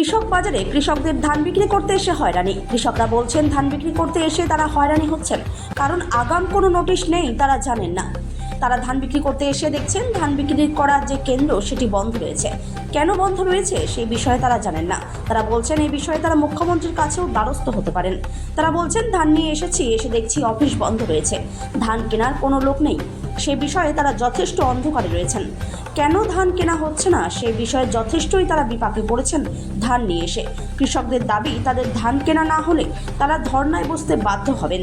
কৃষক বাজারে কৃষকদের ধান বিক্রি করতে এসে হয়রানি। কৃষকরা বলছেন, ধান বিক্রি করতে এসে তারা হয়রানি হচ্ছেন। কারণ আগাম কোনো নোটিশ নেই, তারা জানেন না। তারা ধান বিক্রি করতে এসে দেখছেন, ধান বিক্রি করার যে কেন্দ্র, সেটি বন্ধ রয়েছে। কেন বন্ধ রয়েছে, সেই বিষয়ে তারা জানেন না। তারা বলছেন, এই বিষয়ে তারা মুখ্যমন্ত্রীর কাছেও দ্বারস্থ হতে পারেন। তারা বলছেন, ধান নিয়ে এসেছি, এসে দেখছি অফিস বন্ধ রয়েছে। ধান কেনার কোনো লোক নেই। সে বিষয়ে তারা যথেষ্ট অন্ধকারে রয়েছেন। কেন ধান কেনা হচ্ছে না? সে বিষয়ে যথেষ্টই তারা বিপাকে পড়েছেন ধান নিয়ে এসে। কৃষকদের দাবি তাদের ধান কেনা না হলে তারা ধর্নায় বসতে বাধ্য হবেন।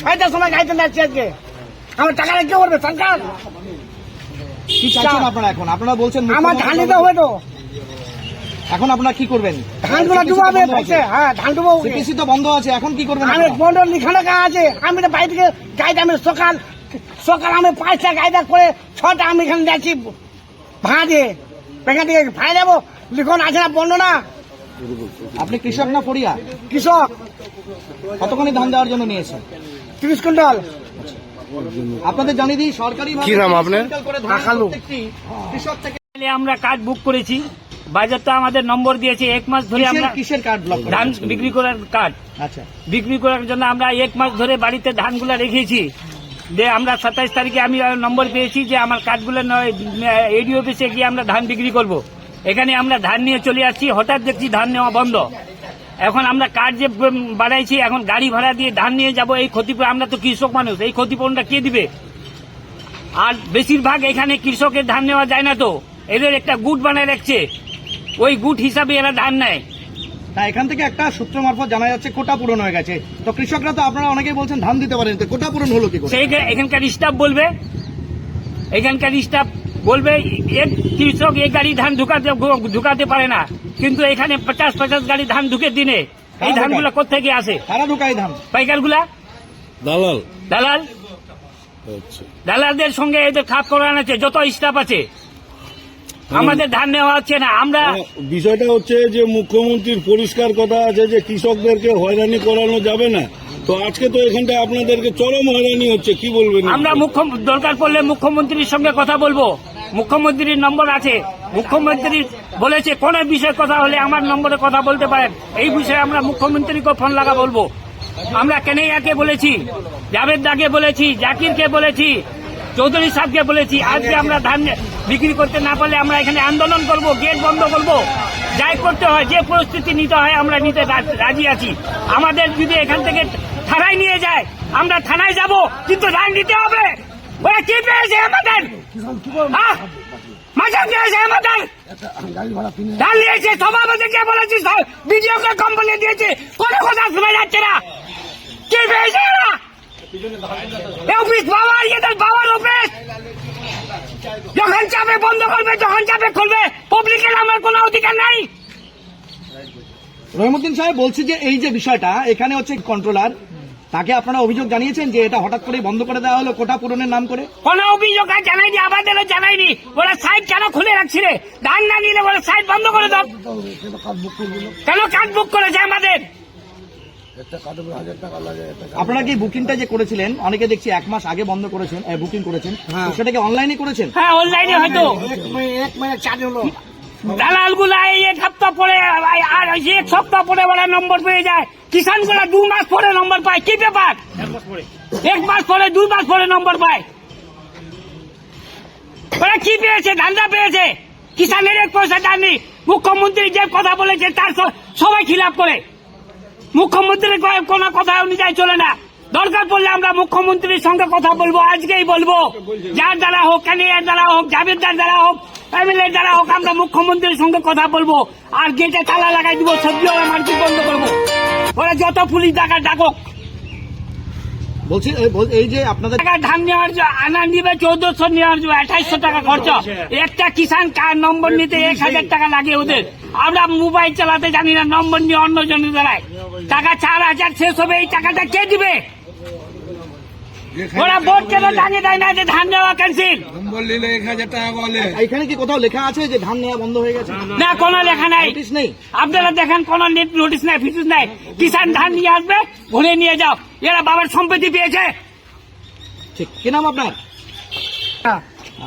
ছয়টার সময় গাইতে যাচ্ছি আজকে। আমার টাকাটা কে করবে সরকার? কি চাইছেন আপনারা এখন? আপনারা বলছেন আমার ধান দিতে হবে তো। এখন আপনারা কি করবেন? ধানগুলো ডুবাবে হ্যাঁ ধান তো বন্ধ আছে। এখন কি করবেন আমি? বন্ডল লিখানো আছে। আমি তো বাড়ি থেকে গাইতে আমি সকাল সকাল আমি পাঁচটা গাইদা করে ছটা আমি এখানে যাচ্ছি ভাঁজে। এখান থেকে ভাই যাব লিখন আছে না বন্ধ না? আপনি কৃষক না পড়িয়া কৃষক। কতখানি ধান দেওয়ার জন্য নিয়েছেন? তিরিশ কুইন্টাল। আপনাদের জানিয়ে দিই সরকারি কি নাম আপনার? কৃষক থেকে আমরা কার্ড বুক করেছি। বাজারটা আমাদের নম্বর দিয়েছে। এক মাস ধরে আমরা কিসের কার্ড ব্লক ধান বিক্রি করার কার্ড আচ্ছা। বিক্রি করার জন্য আমরা এক মাস ধরে বাড়িতে ধানগুলো রেখেছি। যে আমরা সাতাইশ তারিখে আমি নম্বর পেয়েছি যে আমার কার্ডগুলো এডি অফিসে গিয়ে আমরা ধান বিক্রি করব। এখানে আমরা ধান নিয়ে চলে আসছি, হঠাৎ দেখছি ধান নেওয়া বন্ধ। এখন আমরা কার্ড যে বাড়াইছি, এখন গাড়ি ভাড়া দিয়ে ধান নিয়ে যাব, এই ক্ষতিপূরণ, আমরা তো কৃষক মানুষ, এই ক্ষতিপূরণটা কে দিবে? আর বেশিরভাগ এখানে কৃষকের ধান নেওয়া যায় না তো, এদের একটা গুট বানায় রাখছে। ওই গুট হিসাবে এরা ধান নেয়। তা এখান থেকে একটা সূত্র মারফত জানা যাচ্ছে কোটা পূরণ হয়ে গেছে। তো কৃষকরা তো আপনারা অনেকেই বলছেন ধান দিতে পারেন তো কোটা পূরণ হলো কি করে? সেই এখানকার স্টাফ বলবে। এখানকার স্টাফ বলবে এক কৃষক এক গাড়ি ধান ঢুকাতে ঢুকাতে পারে না। কিন্তু এখানে পঞ্চাশ পঞ্চাশ গাড়ি ধান ঢুকে দিনে। এই ধানগুলো কোথেকে আসে? তারা ঢুকাই ধান? পাইকারগুলা? দালাল। দালাল? আচ্ছা। দালালদের সঙ্গে এদের খাপ করানো আছে যত স্টাফ আছে। আমাদের ধান নেওয়া হচ্ছে না আমরা বিষয়টা হচ্ছে যে মুখ্যমন্ত্রীর পরিষ্কার কথা আছে যে কৃষকদেরকে হয়রানি করানো যাবে না। তো আজকে তো এখানটা আপনাদেরকে চরম হয়রানি হচ্ছে কি বলবেন আমরা মুখ্য দরকার পড়লে মুখ্যমন্ত্রীর সঙ্গে কথা বলব। মুখ্যমন্ত্রীর নম্বর আছে। মুখ্যমন্ত্রী বলেছে কোন বিষয়ে কথা হলে আমার নম্বরে কথা বলতে পারেন। এই বিষয়ে আমরা মুখ্যমন্ত্রীকে ফোন লাগা বলব। আমরা কেনাইয়াকে বলেছি জাভেদ দাকে বলেছি জাকিরকে বলেছি চৌধুরী সাহেবকে বলেছি, আজকে আমরা ধান বিক্রি করতে না পারলে আমরা এখানে আন্দোলন করব, গেট বন্ধ করব। যাই করতে হয়, যে পরিস্থিতি নিতে হয়, আমরা নিতে রাজি আছি। আমাদের যদি এখান থেকে থানায় নিয়ে যায়, আমরা থানায় যাব, কিন্তু ধান নিতে হবে। ওরা কি পেয়েছে আমাদের? মাঝে পেয়েছে ধান নিয়েছে কোম্পানি দিয়েছে। কোনো কথা শোনা যাচ্ছে না। কি পেয়েছে অফিস এদের বাবার অফিস। যখন চাপে বন্ধ করবে যখন চাপে খুলবে পাবলিকের আমার কোনো অধিকার নাই। রহিমুদ্দিন সাহেব বলছি যে এই যে বিষয়টা এখানে হচ্ছে কন্ট্রোলার তাকে আপনারা অভিযোগ জানিয়েছেন যে এটা হঠাৎ করে বন্ধ করে দেওয়া হলো কোটা পূরণের নাম করে? কোনো অভিযোগ আর জানাইনি আমাদেরও জানাইনি। ওরা সাইড কেন খুলে রাখছি রে? ধান না নিলে ওরা সাইড বন্ধ করে দাও। কেন কার্ড বুক করেছে আমাদের? আপনারা কি বুকিংটা যে করেছিলেন? অনেকে দেখছি এক মাস আগে বন্ধ করেছেন বুকিং করেছেন। তো সেটাকে অনলাইনে করেছেন? হ্যাঁ অনলাইনে হয়তো। এক হলো। দালালগুলা এই এক সপ্তাহ পরে আর এক সপ্তাহ পরে ওরা নম্বর পেয়ে যায়। কিষানগুলা দু মাস পরে নম্বর পায়। কি ব্যাপার? এক মাস পরে। দুই মাস পরে নম্বর পায়। ওরা কি পেয়েছে? ধান্দা পেয়েছে। কিষানের এক পয়সা দেননি মুখ্যমন্ত্রী যে কথা বলেছে তার সবাই খিলাপ করে। মুখ্যমন্ত্রীর কোনো কথা অনুযায়ী চলে না। দরকার পড়লে আমরা মুখ্যমন্ত্রীর সঙ্গে কথা বলব আজকেই বলব। যার দ্বারা হোক ক্যানিয়ার দ্বারা হোক জাভেদার দ্বারা হোক এমএলএর দ্বারা হোক আমরা মুখ্যমন্ত্রীর সঙ্গে কথা বলব। আর গেটে তালা লাগাই দিব সবজি ওরা মার্কেট বন্ধ করব। ওরা যত পুলিশ টাকা ডাকুক। বলছি এই যে আপনাদের টাকা ধান নেওয়ার জন্য আনা নিবে চৌদ্দশো নেওয়ার জন্য আঠাইশশো টাকা খরচ। একটা কিষান কার নম্বর নিতে এক হাজার টাকা লাগে ওদের। আমরা মোবাইল চালাতে জানি না নম্বর নিয়ে অন্য জনের দ্বারায় টাকা চার হাজার শেষ হবে এই টাকাটা কে দিবে? ওরা ভোট কেন জানিয়ে দেয় না যে ধান নেওয়া ক্যান্সেল এখানে কি কোথাও লেখা আছে যে ধান নেওয়া বন্ধ হয়ে গেছে? না কোনো লেখা নাই। নোটিশ নেই? আপনারা দেখেন কোন নেট নোটিশ নাই ফিটিস নাই। কিষান ধান নিয়ে আসবে ঘুরে নিয়ে যাও। এরা বাবার সম্পত্তি পেয়েছে। ঠিক কি নাম আপনার?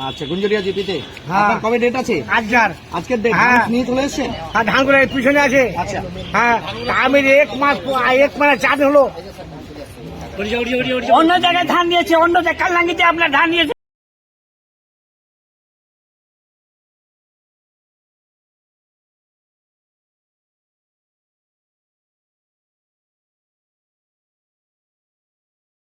আচ্ছা গুঞ্জরিয়া জিপিতে? হ্যাঁ। আপনার কবে ডেট আছে? আজকার। আজকের ডেট হ্যাঁ। নিয়ে চলে এসেছেন ধান করে পিছনে আছে। আচ্ছা। হ্যাঁ আমি এক মাস এক মাস চাঁদ হলো। অন্য জায়গায় ধান দিয়েছে অন্য জায়গায় কালনাঙ্গিতে আপনার ধান দিয়েছে।